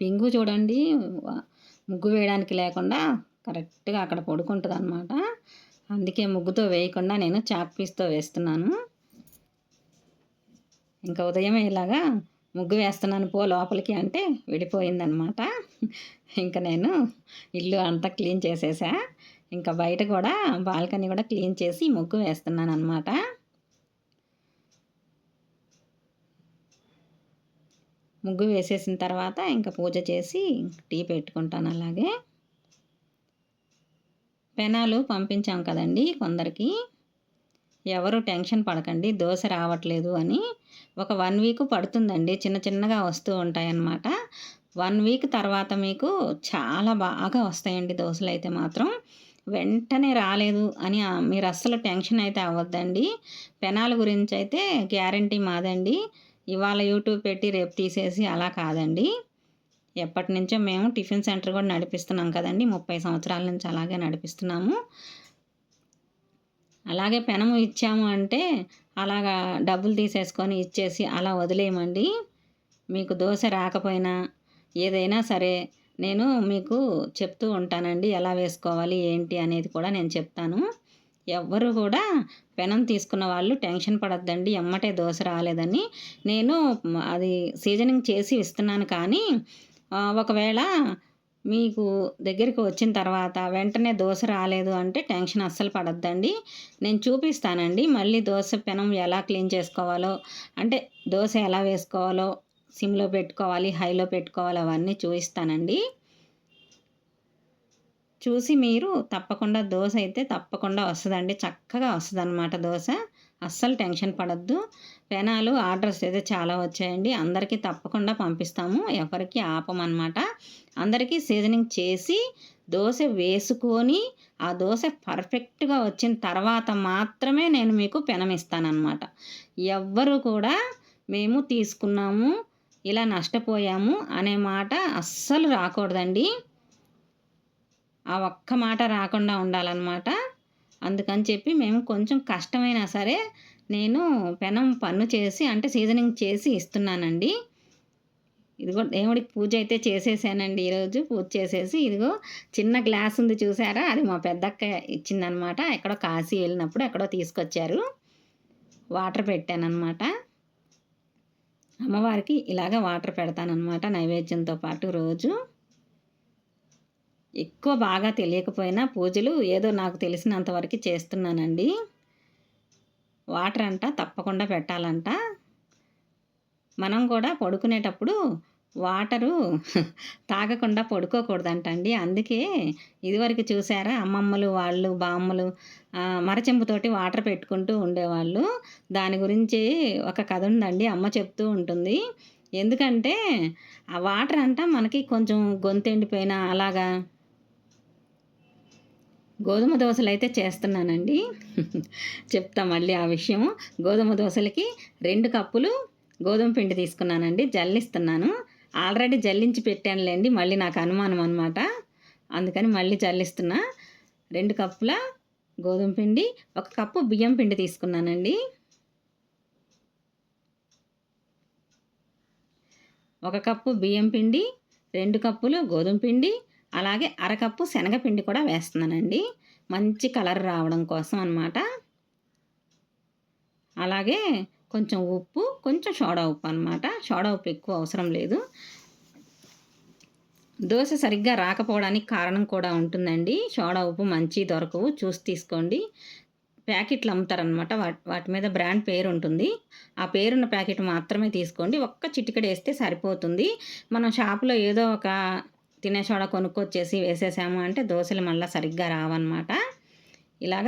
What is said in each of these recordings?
Bingo చూడండి ముగ్గు వేయడానికి లేకుండా కరెక్ట్గా అక్కడ పడుకుంటుంది అనమాట అందుకే ముగ్గుతో వేయకుండా నేను చాక్ పీస్తో వేస్తున్నాను. ఇంకా ఉదయమే ఇలాగా ముగ్గు వేస్తున్నాను పో లోపలికి అంటే విడిపోయిందనమాట ఇంకా నేను ఇల్లు అంతా క్లీన్ చేసేసా. ఇంకా బయట కూడా బాల్కనీ కూడా క్లీన్ చేసి ముగ్గు వేస్తున్నాను అనమాట ముగ్గు వేసేసిన తర్వాత ఇంకా పూజ చేసి టీ పెట్టుకుంటాను అలాగే. పెనాలు పంపించాం కదండి కొందరికి. ఎవరు టెన్షన్ పడకండి దోశ రావట్లేదు అని. ఒక వన్ వీక్ పడుతుందండి చిన్న చిన్నగా వస్తూ ఉంటాయన్నమాట. వన్ వీక్ తర్వాత మీకు చాలా బాగా వస్తాయండి దోశలు అయితే మాత్రం. వెంటనే రాలేదు అని మీరు అస్సలు టెన్షన్ అయితే అవ్వద్దండి. పెనాల గురించి అయితే గ్యారంటీ మాదండి. ఇవాళ యూట్యూబ్ పెట్టి రేపు తీసేసి అలా కాదండి. ఎప్పటి నుంచో మేము టిఫిన్ సెంటర్ కూడా నడిపిస్తున్నాం కదండి. ముప్పై సంవత్సరాల నుంచి అలాగే నడిపిస్తున్నాము. అలాగే పెనము ఇచ్చాము అంటే అలాగా డబ్బులు తీసేసుకొని ఇచ్చేసి అలా వదిలేయమండి. మీకు దోశ రాకపోయినా ఏదైనా సరే నేను మీకు చెప్తూ ఉంటానండి. ఎలా వేసుకోవాలి ఏంటి అనేది కూడా నేను చెప్తాను. ఎవ్వరు కూడా పెనం తీసుకున్న వాళ్ళు టెన్షన్ పడద్దండి ఎమ్మటే దోశ రాలేదని. నేను అది సీజనింగ్ చేసి ఇస్తున్నాను కానీ ఒకవేళ మీకు దగ్గరికి వచ్చిన తర్వాత వెంటనే దోశ రాలేదు అంటే టెన్షన్ అస్సలు పడద్దండి. నేను చూపిస్తానండి మళ్ళీ దోశ పెనం ఎలా క్లీన్ చేసుకోవాలో. అంటే దోశ ఎలా వేసుకోవాలో సిమ్లో పెట్టుకోవాలి హైలో పెట్టుకోవాలి అవన్నీ చూపిస్తానండి. చూసి మీరు తప్పకుండా దోశ అయితే తప్పకుండా వస్తుందండి. చక్కగా వస్తుంది అనమాట దోశ. అస్సలు టెన్షన్ పడద్దు. పెనాలు ఆర్డర్స్ అయితే చాలా వచ్చాయండి. అందరికీ తప్పకుండా పంపిస్తాము. ఎవరికి ఆపమన్నమాట అందరికీ సీజనింగ్ చేసి దోశ వేసుకొని ఆ దోశ పర్ఫెక్ట్గా వచ్చిన తర్వాత మాత్రమే నేను మీకు పెనం ఇస్తానన్నమాట. ఎవ్వరు కూడా మేము తీసుకున్నాము ఇలా నష్టపోయాము అనే మాట అస్సలు రాకూడదండి. ఆ ఒక్క మాట రాకుండా ఉండాలన్నమాట. అందుకని చెప్పి మేము కొంచెం కష్టమైనా సరే నేను పెనం పన్ను చేసి అంటే సీజనింగ్ చేసి ఇస్తున్నానండి. ఇదిగో దేవుడికి పూజ అయితే చేసేసానండి ఈరోజు. పూజ చేసేసి ఇదిగో చిన్న గ్లాస్ ఉంది చూసారా? అది మా పెద్దక్క ఇచ్చిందనమాట ఎక్కడో కాశీ వెళ్ళినప్పుడు ఎక్కడో తీసుకొచ్చారు. వాటర్ పెట్టానమాట అమ్మవారికి ఇలాగ వాటర్ పెడతానమాట నైవేద్యంతో పాటు రోజు. ఎక్కువ బాగా తెలియకపోయినా పూజలు ఏదో నాకు తెలిసినంతవరకు చేస్తున్నానండి. వాటర్ అంట తప్పకుండా పెట్టాలంట. మనం కూడా పడుకునేటప్పుడు వాటరు తాగకుండా పడుకోకూడదంట అండి అందుకే ఇదివరకు చూసారా అమ్మమ్మలు వాళ్ళు బామ్మలు మరచెంపుతోటి వాటర్ పెట్టుకుంటూ ఉండేవాళ్ళు. దాని గురించి ఒక కథ ఉందండి అమ్మ చెప్తూ ఉంటుంది. ఎందుకంటే ఆ వాటర్ అంట మనకి కొంచెం గొంతు ఎండిపోయినా అలాగా గోధుమ దోశలు అయితే చేస్తున్నానండి. చెప్తా మళ్ళీ ఆ విషయం గోధుమ దోశలకి రెండు కప్పులు గోధుమ పిండి తీసుకున్నానండి. జల్లిస్తున్నాను. ఆల్రెడీ జల్లించి పెట్టానులేండి. మళ్ళీ నాకు అనుమానం అనమాట అందుకని మళ్ళీ జల్లిస్తున్నా. రెండు కప్పుల గోధుమ పిండి ఒక కప్పు బియ్యం పిండి తీసుకున్నానండి. ఒక కప్పు బియ్యం పిండి రెండు కప్పులు గోధుమ పిండి అలాగే అరకప్పు శనగపిండి కూడా వేస్తున్నానండి. మంచి కలర్ రావడం కోసం అనమాట అలాగే కొంచెం ఉప్పు కొంచెం సోడా ఉప్పు అనమాట సోడా ఉప్పు ఎక్కువ అవసరం లేదు. దోశ సరిగ్గా రాకపోవడానికి కారణం కూడా ఉంటుందండి. సోడా ఉప్పు మంచి దొరకవు. చూసి తీసుకోండి. ప్యాకెట్లు అమ్ముతారనమాట వాటి వాటి మీద బ్రాండ్ పేరు ఉంటుంది. ఆ పేరున్న ప్యాకెట్ మాత్రమే తీసుకోండి. ఒక్క చిటికెడు వేస్తే సరిపోతుంది. మనం షాపులో ఏదో ఒక తినే సోడ కొనుక్కొచ్చేసి వేసేసాము అంటే దోశలు మళ్ళీ సరిగ్గా రావన్నమాట. ఇలాగ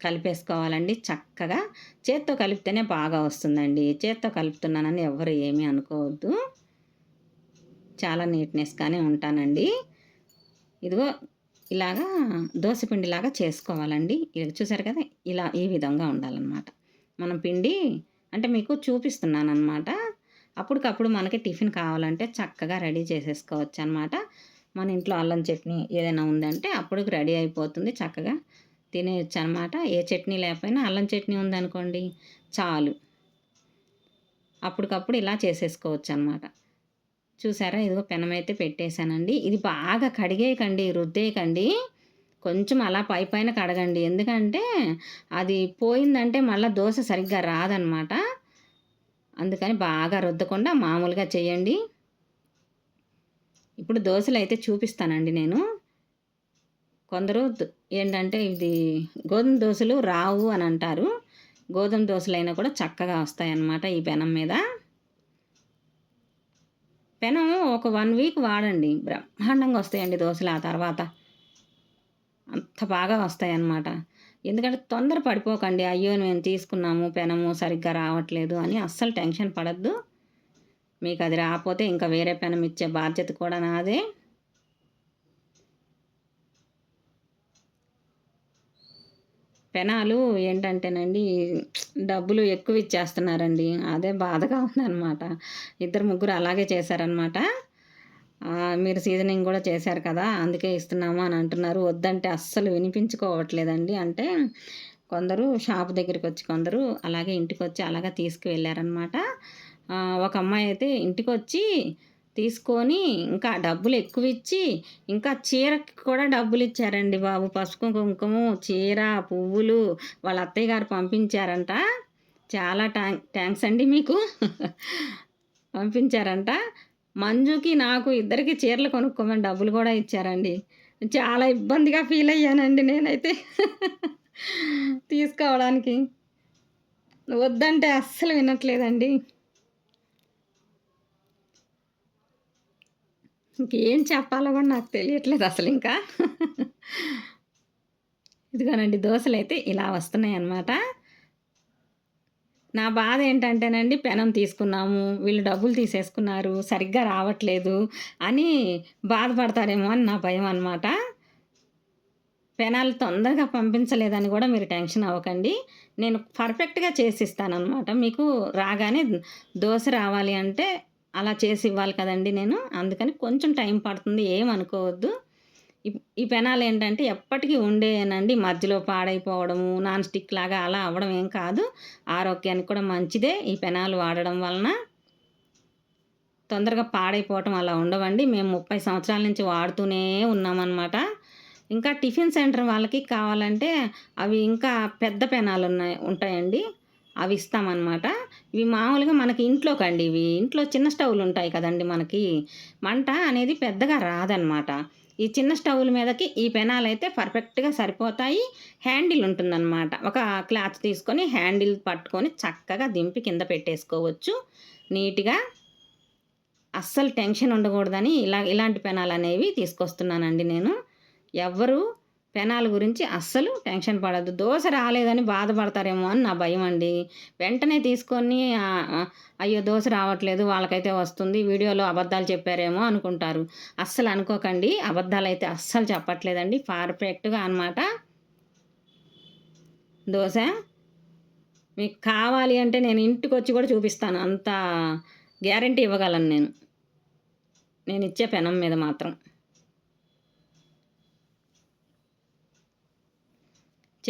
కలిపేసుకోవాలండి చక్కగా. చేత్తో కలిపితేనే బాగా వస్తుందండి. చేత్తో కలుపుతున్నానని ఎవరు ఏమీ అనుకోవద్దు. చాలా నీట్నెస్గానే ఉంటానండి. ఇదిగో ఇలాగా దోశపిండిలాగా చేసుకోవాలండి. ఇది చూసారు కదా? ఇలా ఈ విధంగా ఉండాలన్నమాట. మనం పిండి అంటే మీకు చూపిస్తున్నాను అనమాట అప్పటికప్పుడు మనకి టిఫిన్ కావాలంటే చక్కగా రెడీ చేసేసుకోవచ్చు అనమాట మన ఇంట్లో అల్లం చట్నీ ఏదైనా ఉందంటే అప్పుడు రెడీ అయిపోతుంది చక్కగా. తినేయచ్చు అనమాట ఏ చట్నీ లేకపోయినా అల్లం చట్నీ ఉందనుకోండి చాలు. అప్పటికప్పుడు ఇలా చేసేసుకోవచ్చు అనమాట చూసారా? ఇదిగో పెనం అయితే పెట్టేశానండి. ఇది బాగా కడిగేయకండి రుద్దేయకండి. కొంచెం అలా పై పైన కడగండి. ఎందుకంటే అది పోయిందంటే మళ్ళీ దోశ సరిగ్గా రాదనమాట. అందుకని బాగా రుద్దకుండా మామూలుగా చేయండి. ఇప్పుడు దోశలు అయితే చూపిస్తానండి నేను. కొందరు ఏంటంటే ఇది గోధుమ దోశలు రావు అని అంటారు. గోధుమ దోశలైనా కూడా చక్కగా వస్తాయన్నమాట ఈ పెనం మీద. పెనం ఒక వన్ వీక్ వాడండి. బ్రహ్మాండంగా వస్తాయండి దోశలు ఆ తర్వాత. అంత బాగా వస్తాయన్నమాట. ఎందుకంటే తొందర పడిపోకండి. అయ్యో మేము తీసుకున్నాము పెనము సరిగ్గా రావట్లేదు అని అస్సలు టెన్షన్ పడద్దు. మీకు అది రాకపోతే ఇంకా వేరే పెనం ఇచ్చే బాధ్యత కూడా నాదే. పెనాలు ఏంటంటేనండి డబ్బులు ఎక్కువ ఇచ్చేస్తున్నారండి. అదే బాధగా ఉందన్నమాట. ఇద్దరు ముగ్గురు అలాగే చేశారనమాట మీరు సీజనింగ్ కూడా చేశారు కదా అందుకే ఇస్తున్నాము అని అంటున్నారు. వద్దంటే అస్సలు వినిపించుకోవట్లేదండి. అంటే కొందరు షాప్ దగ్గరికి వచ్చి కొందరు అలాగే ఇంటికి వచ్చి అలాగే తీసుకువెళ్ళారనమాట ఒక అమ్మాయి అయితే ఇంటికి వచ్చి తీసుకొని ఇంకా డబ్బులు ఎక్కువ ఇచ్చి ఇంకా చీరకి కూడా డబ్బులు ఇచ్చారండి బాబు. పసుపు కుంకుమ చీర పువ్వులు వాళ్ళ అత్తయ్య గారు పంపించారంట. చాలా ట్యాంక్ థ్యాంక్స్ అండి మీకు. పంపించారంట. మంజుకి నాకు ఇద్దరికి చీరలు కొనుక్కోమని డబ్బులు కూడా ఇచ్చారండి. చాలా ఇబ్బందిగా ఫీల్ అయ్యానండి నేనైతే. తీసుకోవడానికి. వద్దంటే అస్సలు వినట్లేదండి. ఇంకేం చెప్పాలో కూడా నాకు తెలియట్లేదు అసలు ఇంకా. ఇదిగోనండి దోశలు అయితే ఇలా వస్తున్నాయి అన్నమాట నా బాధ ఏంటంటేనండి పెనం తీసుకున్నాము వీళ్ళు డబ్బులు తీసేసుకున్నారు సరిగ్గా రావట్లేదు అని బాధపడతారేమో అని నా భయం అనమాట పెనాలు తొందరగా పంపించలేదని కూడా మీరు టెన్షన్ అవ్వకండి. నేను పర్ఫెక్ట్గా చేసిస్తానమాట మీకు రాగానే దోశ రావాలి అంటే అలా చేసి ఇవ్వాలి కదండి నేను. అందుకని కొంచెం టైం పడుతుంది ఏమనుకోవద్దు ఈ పెనాలు ఏంటంటే ఎప్పటికీ ఉండేనండి. మధ్యలో పాడైపోవడము నాన్ స్టిక్ లాగా అలా అవ్వడం ఏం కాదు. ఆరోగ్యానికి కూడా మంచిదే ఈ పెనాలు వాడడం వలన. తొందరగా పాడైపోవటం అలా ఉండవండి. మేము ముప్పై సంవత్సరాల నుంచి వాడుతూనే ఉన్నామన్నమాట. ఇంకా టిఫిన్ సెంటర్ వాళ్ళకి కావాలంటే అవి ఇంకా పెద్ద పెనాలు ఉన్నాయి ఉంటాయండి. అవి ఇస్తామన్నమాట. ఇవి మామూలుగా మనకి ఇంట్లోకండి. ఇవి ఇంట్లో చిన్న స్టవ్లు ఉంటాయి కదండి మనకి. మంట అనేది పెద్దగా రాదనమాట ఈ చిన్న స్టవ్ల మీదకి ఈ పెనాలు అయితే పర్ఫెక్ట్గా సరిపోతాయి. హ్యాండిల్ ఉంటుందన్నమాట. ఒక క్లాత్ తీసుకొని హ్యాండిల్ పట్టుకొని చక్కగా దింపి కింద పెట్టేసుకోవచ్చు. నీట్గా. అస్సలు టెన్షన్ ఉండకూడదని ఇలా ఇలాంటి పెనాలు అనేవి తీసుకొస్తున్నానండి నేను. ఎవరు పెనాల గురించి అస్సలు టెన్షన్ పడద్దు. దోశ రాలేదని బాధపడతారేమో అని నా భయం అండి. వెంటనే తీసుకొని అయ్యో దోశ రావట్లేదు వాళ్ళకైతే వస్తుంది వీడియోలో అబద్ధాలు చెప్పారేమో అనుకుంటారు. అస్సలు అనుకోకండి అబద్ధాలు అయితే అస్సలు చెప్పట్లేదండి. పర్ఫెక్ట్గా అనమాట దోశ మీకు కావాలి అంటే నేను ఇంటికి వచ్చి కూడా చూపిస్తాను. అంత గ్యారంటీ ఇవ్వగలను నేను. నేను ఇచ్చే పెనం మీద మాత్రం.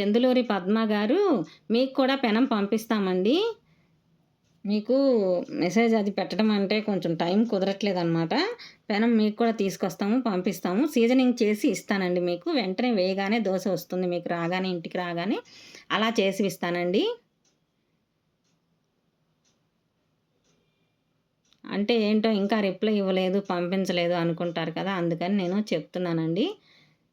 చందులూరి పద్మ గారు మీకు కూడా పెనం పంపిస్తామండి. మీకు మెసేజ్ అది పెట్టడం అంటే కొంచెం టైం కుదరట్లేదు అనమాట పెనం మీకు కూడా తీసుకొస్తాము పంపిస్తాము. సీజనింగ్ చేసి ఇస్తానండి మీకు. వెంటనే వేయగానే దోశ వస్తుంది మీకు రాగానే ఇంటికి రాగానే. అలా చేసి ఇస్తానండి. అంటే ఏంటో ఇంకా రిప్లై ఇవ్వలేదు పంపించలేదు అనుకుంటారు కదా అందుకని నేను చెప్తున్నానండి.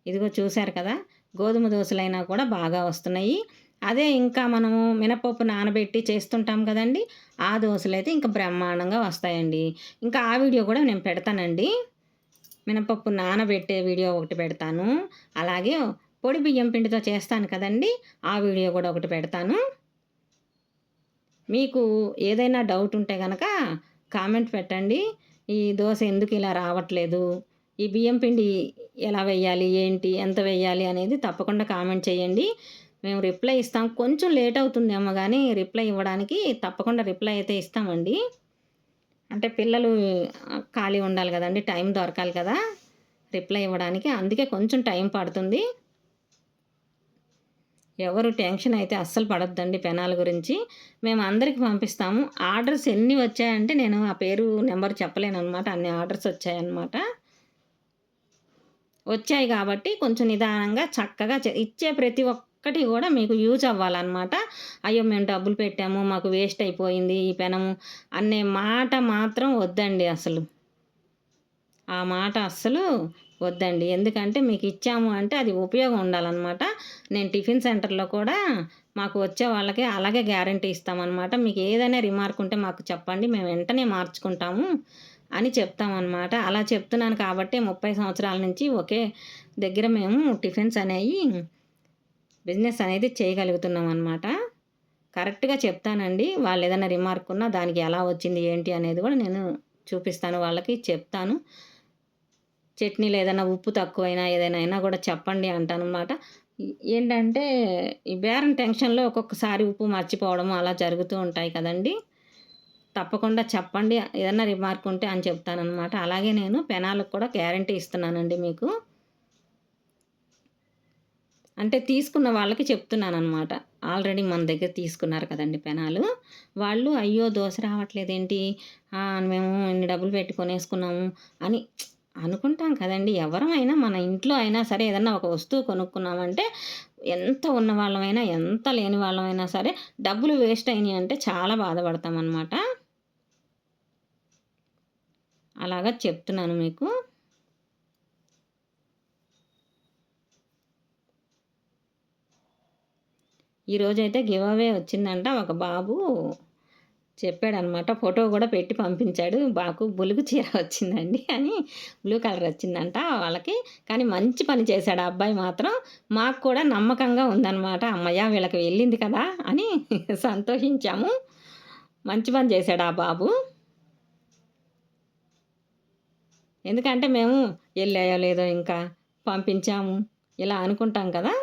ఇదిగో చూశారు కదా గోధుమ దోశలైనా కూడా బాగా వస్తున్నాయి. అదే ఇంకా మనము మినపప్పు నానబెట్టి చేస్తుంటాం కదండి ఆ దోశలు అయితే ఇంకా బ్రహ్మాండంగా వస్తాయండి. ఇంకా ఆ వీడియో కూడా నేను పెడతానండి. మినపప్పు నానబెట్టే వీడియో ఒకటి పెడతాను. అలాగే పొడి బియ్యం పిండితో చేస్తాను కదండి ఆ వీడియో కూడా ఒకటి పెడతాను. మీకు ఏదైనా డౌట్ ఉంటే కనుక కామెంట్ పెట్టండి. ఈ దోశ ఎందుకు ఇలా రావట్లేదు? ఈ బియ్యం పిండి ఎలా వేయాలి ఏంటి ఎంత వేయాలి అనేది తప్పకుండా కామెంట్ చేయండి. మేము రిప్లై ఇస్తాం. కొంచెం లేట్ అవుతుందేమో కానీ రిప్లై ఇవ్వడానికి తప్పకుండా రిప్లై అయితే ఇస్తామండి. అంటే పిల్లలు ఖాళీ ఉండాలి కదండి టైం దొరకాలి కదా రిప్లై ఇవ్వడానికి. అందుకే కొంచెం టైం పడుతుంది. ఎవరు టెన్షన్ అయితే అస్సలు పడొద్దండి పెనాల గురించి. మేము అందరికి పంపిస్తాము. ఆర్డర్స్ ఎన్ని వచ్చాయంటే నేను ఆ పేరు నెంబర్ చెప్పలేను అనమాట అన్ని ఆర్డర్స్ వచ్చాయన్నమాట. వచ్చాయి కాబట్టి కొంచెం నిదానంగా చక్కగా ఇచ్చే ప్రతి ఒక్కటి కూడా మీకు యూజ్ అవ్వాలన్నమాట. అయ్యో మేము డబ్బులు పెట్టాము మాకు వేస్ట్ అయిపోయింది ఈ పెనము అనే మాట మాత్రం వద్దండి అసలు. ఆ మాట అస్సలు వద్దండి. ఎందుకంటే మీకు ఇచ్చాము అంటే అది ఉపయోగం ఉండాలన్నమాట. నేను టిఫిన్ సెంటర్లో కూడా మాకు వచ్చే వాళ్ళకి అలాగే గ్యారంటీ ఇస్తామన్నమాట. మీకు ఏదైనా రిమార్క్ ఉంటే మాకు చెప్పండి మేము వెంటనే మార్చుకుంటాము. అని చెప్తామన్నమాట. అలా చెప్తున్నాను కాబట్టి ముప్పై సంవత్సరాల నుంచి ఒకే దగ్గర మేము టిఫిన్స్ అనేవి బిజినెస్ అనేది చేయగలుగుతున్నాం అనమాట కరెక్ట్గా చెప్తానండి. వాళ్ళు ఏదైనా రిమార్క్ ఉన్నా దానికి ఎలా వచ్చింది ఏంటి అనేది కూడా నేను చూపిస్తాను వాళ్ళకి చెప్తాను. చట్నీలు ఏదైనా ఉప్పు తక్కువైనా ఏదైనా అయినా కూడా చెప్పండి అంటానమాట ఏంటంటే ఈ బేరం టెన్షన్లో ఒక్కొక్కసారి ఉప్పు మర్చిపోవడం అలా జరుగుతూ ఉంటాయి కదండీ. తప్పకుండా చెప్పండి ఏదన్నా రిమార్క్ ఉంటే అని చెప్తానమాట అలాగే నేను పెనాలకు కూడా గ్యారంటీ ఇస్తున్నానండి మీకు. అంటే తీసుకున్న వాళ్ళకి చెప్తున్నాను అనమాట ఆల్రెడీ మన దగ్గర తీసుకున్నారు కదండి పెనాలు వాళ్ళు అయ్యో దోశ రావట్లేదేంటి? మేము ఇన్ని డబ్బులు పెట్టి కొనేసుకున్నాము అని అనుకుంటాం కదండి. ఎవరమైనా మన ఇంట్లో అయినా సరే ఏదన్నా ఒక వస్తువు కొనుక్కున్నామంటే ఎంత ఉన్న వాళ్ళమైనా ఎంత లేని వాళ్ళమైనా సరే డబ్బులు వేస్ట్ అయినాయి అంటే చాలా బాధపడతాం అనమాట అలాగా చెప్తున్నాను మీకు. ఈరోజైతే గివ్ అవే వచ్చిందంట. ఒక బాబు చెప్పాడనమాట. ఫోటో కూడా పెట్టి పంపించాడు. బాకు బులుగు చీర వచ్చిందండి అని బ్లూ కలర్ వచ్చిందంట వాళ్ళకి. కానీ మంచి పని చేశాడు ఆ అబ్బాయి మాత్రం. మాకు కూడా నమ్మకంగా ఉందన్నమాట అమ్మయ్య వీళ్ళకి వెళ్ళింది కదా అని సంతోషించాము. మంచి పని చేశాడు ఆ బాబు. ఎందుకంటే మేము వెళ్ళాయో లేదో ఇంకా పంపించాము. ఇలా అనుకుంటాం కదా?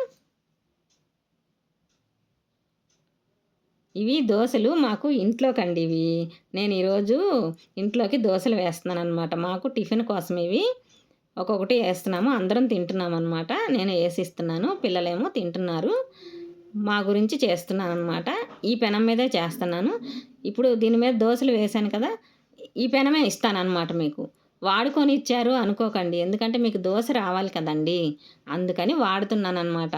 ఇవి దోశలు మాకు ఇంట్లోకండి ఇవి. నేను ఈరోజు ఇంట్లోకి దోశలు వేస్తున్నాను అనమాట మాకు టిఫిన్ కోసం ఇవి. ఒక్కొక్కటి వేస్తున్నాము. అందరం తింటున్నాం అనమాట నేను వేసిస్తున్నాను. పిల్లలేమో తింటున్నారు. మా గురించి చేస్తున్నాను అనమాట ఈ పెనం మీదే చేస్తున్నాను. ఇప్పుడు దీని మీద దోశలు వేశాను కదా? ఈ పెనమే ఇస్తాను అనమాట మీకు. వాడుకొని ఇచ్చారు అనుకోకండి. ఎందుకంటే మీకు దోశ రావాలి కదండి. అందుకని వాడుతున్నాను అనమాట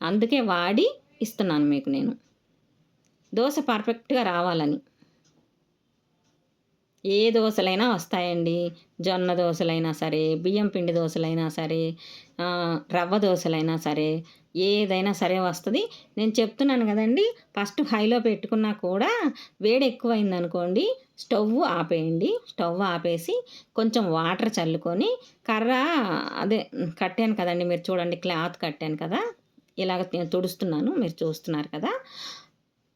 అందుకే వాడి ఇస్తున్నాను మీకు నేను. దోశ పర్ఫెక్ట్గా రావాలని. ఏ దోశలైనా వస్తాయండి. జొన్న దోశలైనా సరే బియ్యం పిండి దోశలైనా సరే రవ్వ దోశలైనా సరే ఏదైనా సరే వస్తుంది. నేను చెప్తున్నాను కదండి ఫస్ట్ హైలో పెట్టుకున్నా కూడా వేడి ఎక్కువైంది అనుకోండి స్టవ్ ఆపేయండి. స్టవ్ ఆపేసి కొంచెం వాటర్ చల్లుకొని కర్ర అదే కట్టాను కదండి మీరు చూడండి క్లాత్ కట్టాను కదా ఇలాగ తుడుస్తున్నాను మీరు చూస్తున్నారు కదా.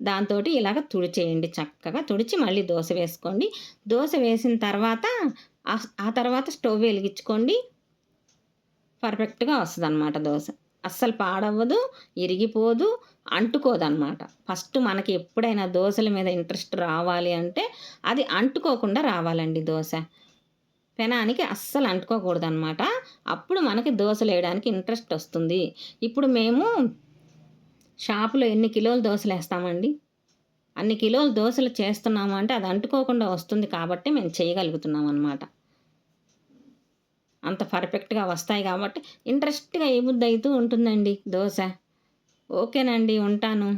దాంతో ఇలాగ తుడిచేయండి చక్కగా తుడిచి మళ్ళీ దోశ వేసుకోండి. దోశ వేసిన తర్వాత ఆ తర్వాత స్టవ్ వెలిగించుకోండి. పర్ఫెక్ట్గా వస్తుంది అనమాట దోశ. అస్సలు పాడవ్వదు ఇరిగిపోదు అంటుకోదు అనమాట ఫస్ట్ మనకి ఎప్పుడైనా దోశల మీద ఇంట్రెస్ట్ రావాలి అంటే అది అంటుకోకుండా రావాలండి దోశ. పెనానికి అస్సలు అంటుకోకూడదు అనమాట అప్పుడు మనకి దోశలు వేయడానికి ఇంట్రెస్ట్ వస్తుంది. ఇప్పుడు మేము షాపులో ఎన్ని కిలోలు దోశలు వేస్తామండి? అన్ని కిలోలు దోశలు చేస్తున్నాము అంటే అది అంటుకోకుండా వస్తుంది కాబట్టి మేము చేయగలుగుతున్నాం అనమాట అంత పర్ఫెక్ట్గా వస్తాయి కాబట్టి ఇంట్రెస్ట్గా ఏ బుద్ధి అవుతూ ఉంటుందండి? దోశ. ఓకేనండి ఉంటాను.